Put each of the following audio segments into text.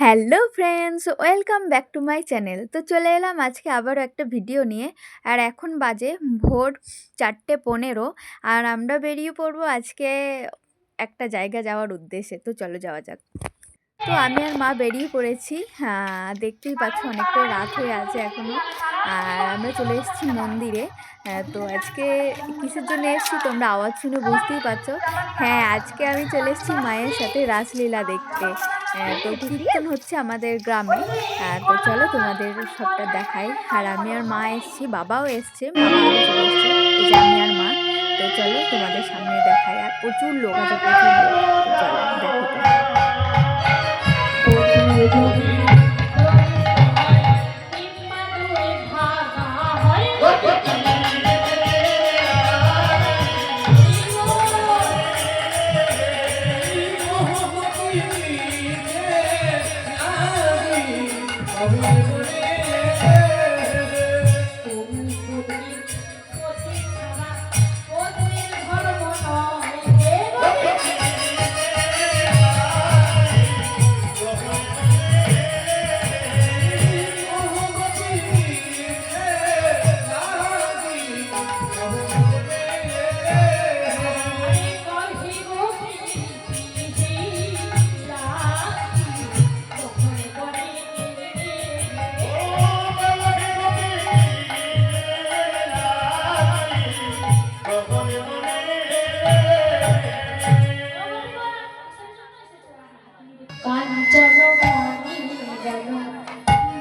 Hello friends, welcome back to my channel. তো চলে এলাম আজকে আবারও একটা ভিডিও নিয়ে। আর এখন বাজে ভোর চারটে পনেরো আর আমরা বেরিয়ে পড়ব আজকে একটা জায়গা যাওয়ার উদ্দেশ্যে। তো চলো যাওয়া যাক। তো আমি আর মা বেরিয়ে পড়েছি। হ্যাঁ দেখতেই পাচ্ছ অনেকটা রাত হয়ে আছে এখনও আর আমরা চলে এসেছি মন্দিরে। তো আজকে কিসের জন্য এসেছি তোমরা আওয়াজ শুনে বুঝতেই পারছ। হ্যাঁ আজকে আমি চলে এসেছি মায়ের সাথে রাসলীলা দেখতে। তো কীর্তন হচ্ছে আমাদের গ্রামে। তো চলো তোমাদের সবটা দেখাই। আর আমি আর মা এসেছি, বাবাও এসছে বাবাও চলে এসছে আমি আর মা। তো চলো তোমাদের সামনে দেখাই। আর প্রচুর লোক আছে, প্রচুর লোক। চলো দেখো তো বাকাশা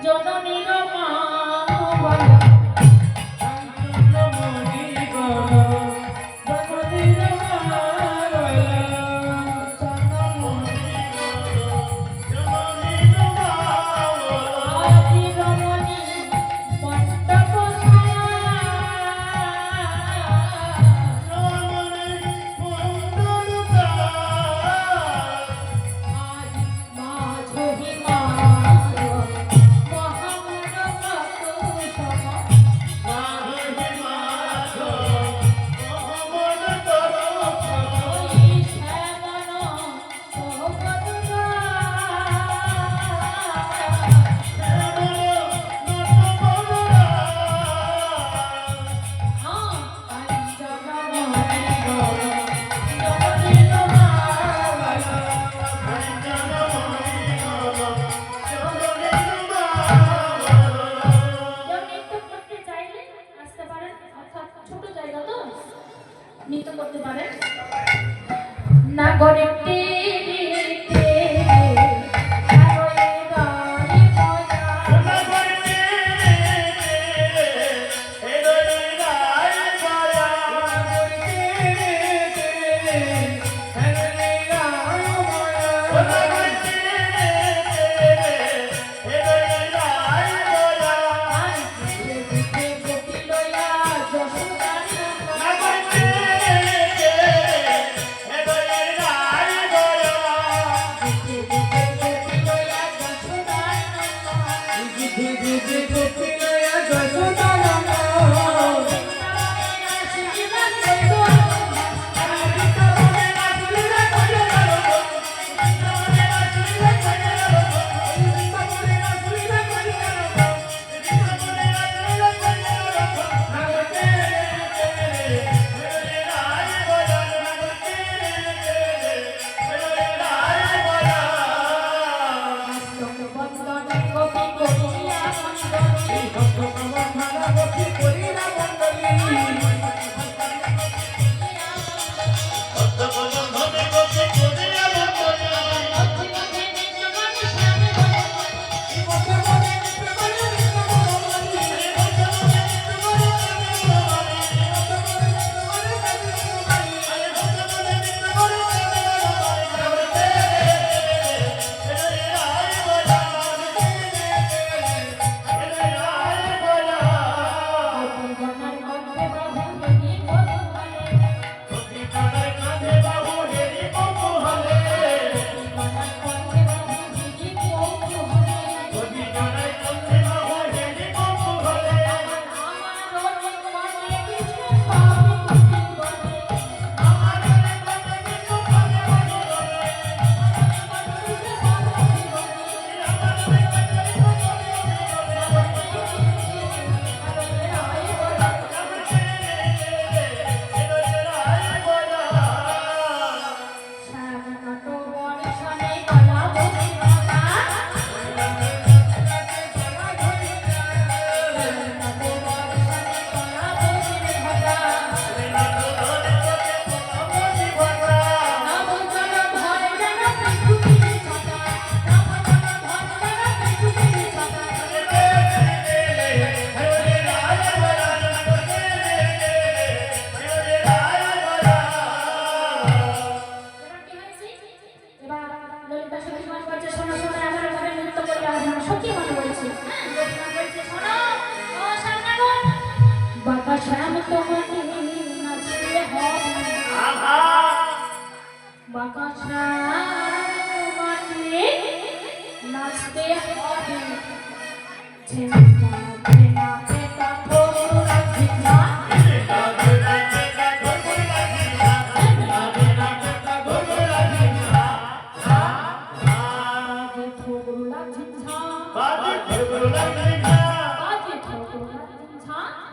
জননীর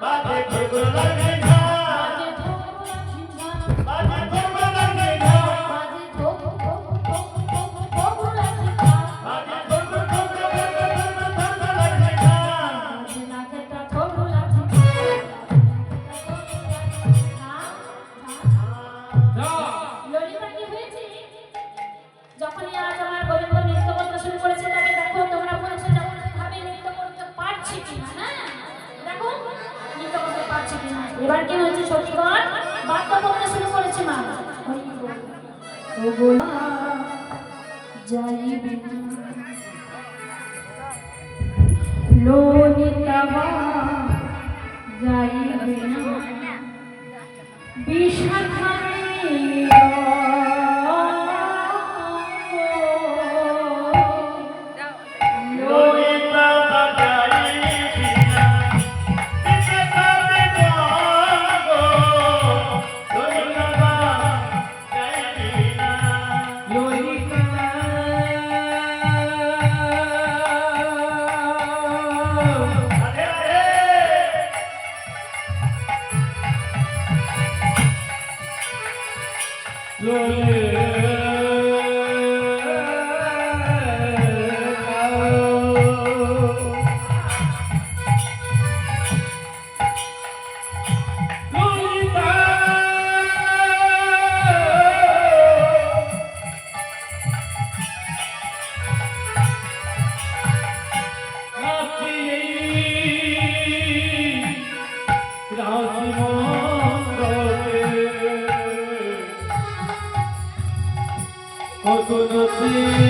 বাজে por você.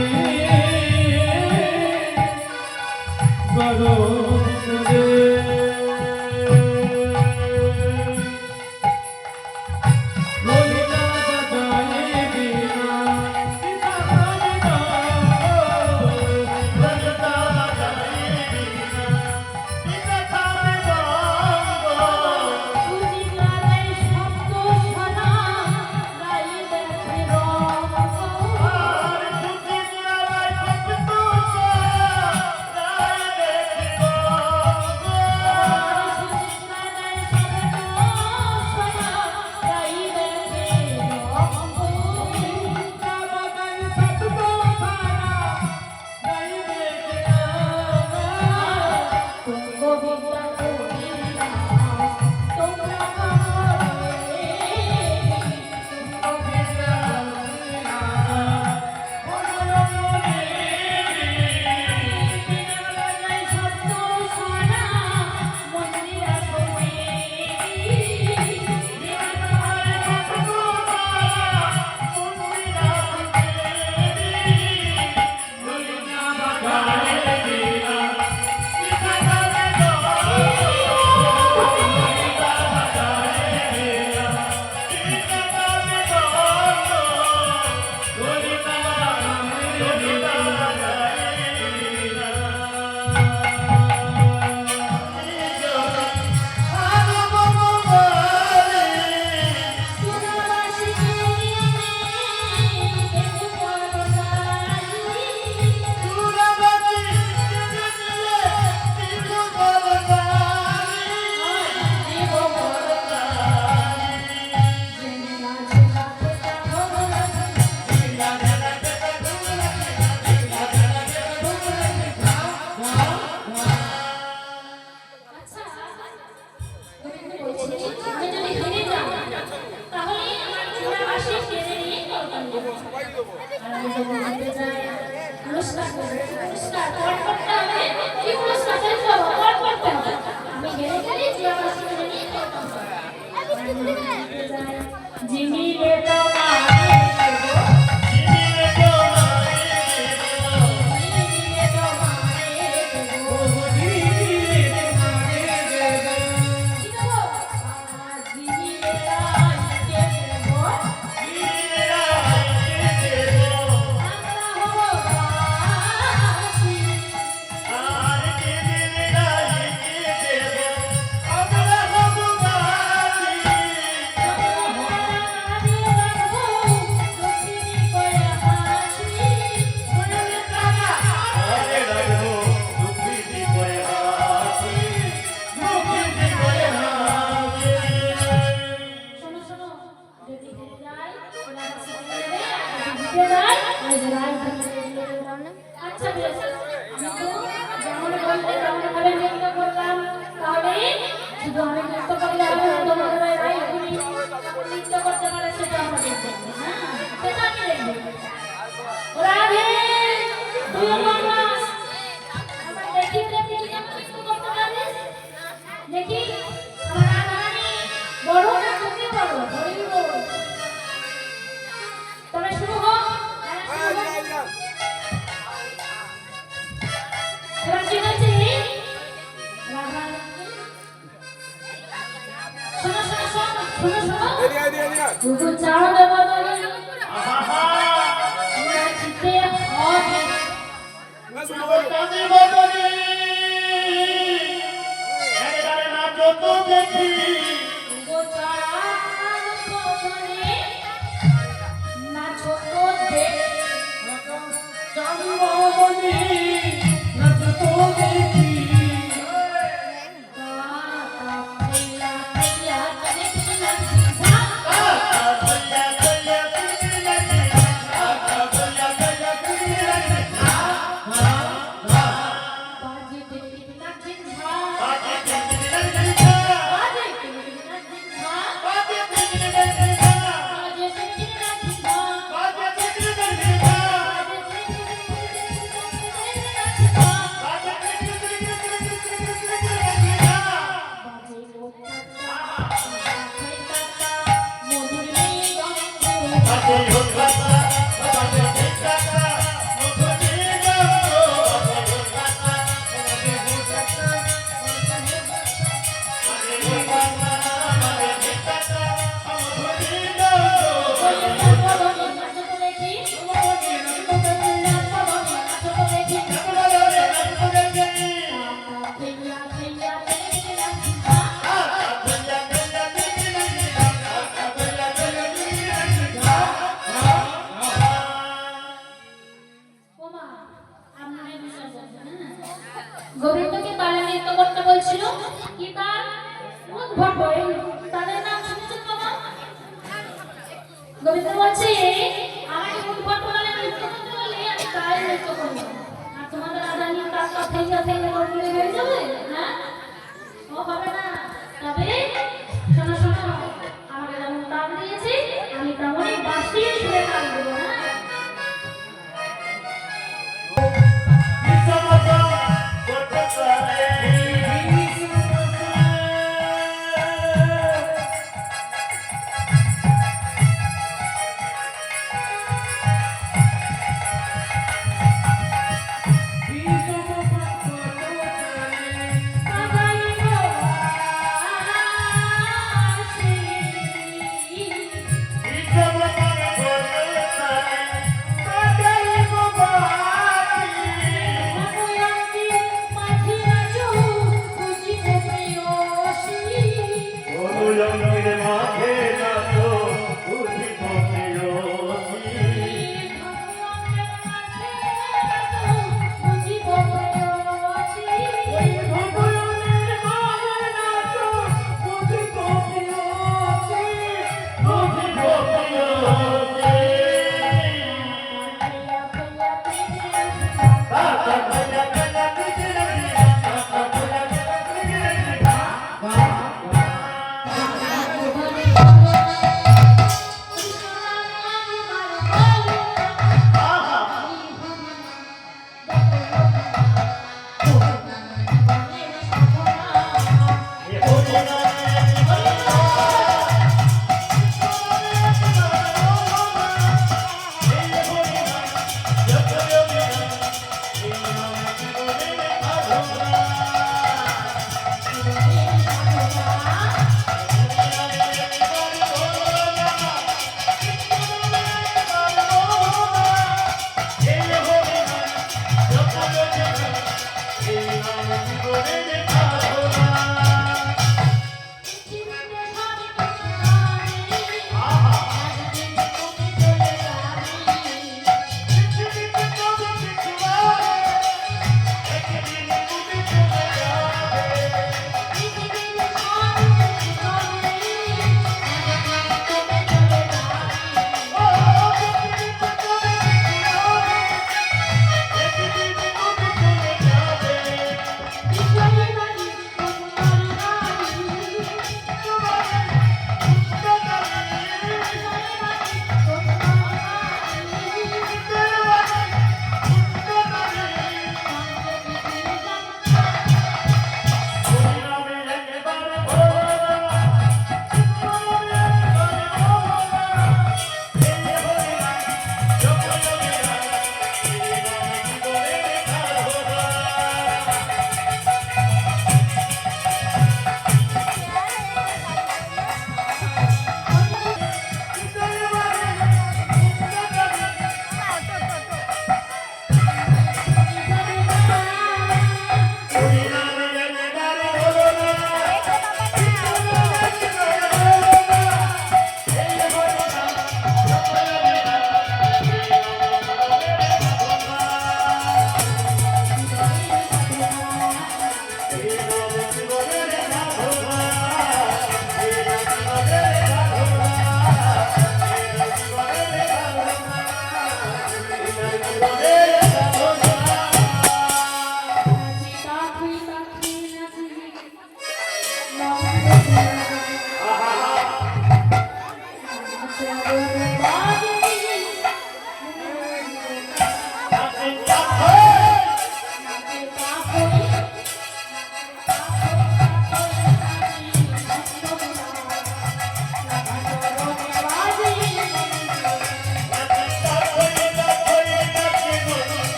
চাঁদি Hey!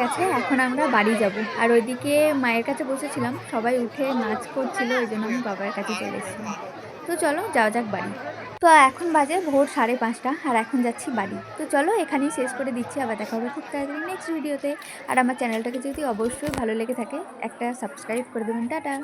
গেছে, এখন আমরা বাড়ি যাব। আর ওইদিকে মায়ের কাছে বসেছিলাম, সবাই উঠে নাচ করছিল ওই জন্য আমি বাবার কাছে চলে তো চলো, যাওয়া যাক বাড়ি। তো এখন বাজে ভোর সাড়ে পাঁচটা, আর এখন যাচ্ছি বাড়ি। তো চলো, এখানেই শেষ করে দিচ্ছি, আবার দেখা হবে খুব তাড়াতাড়ি নেক্সট ভিডিওতে আর আমার চ্যানেলটাকে যদি অবশ্যই ভালো লেগে থাকে, একটা সাবস্ক্রাইব করে দেবেন, টাটা।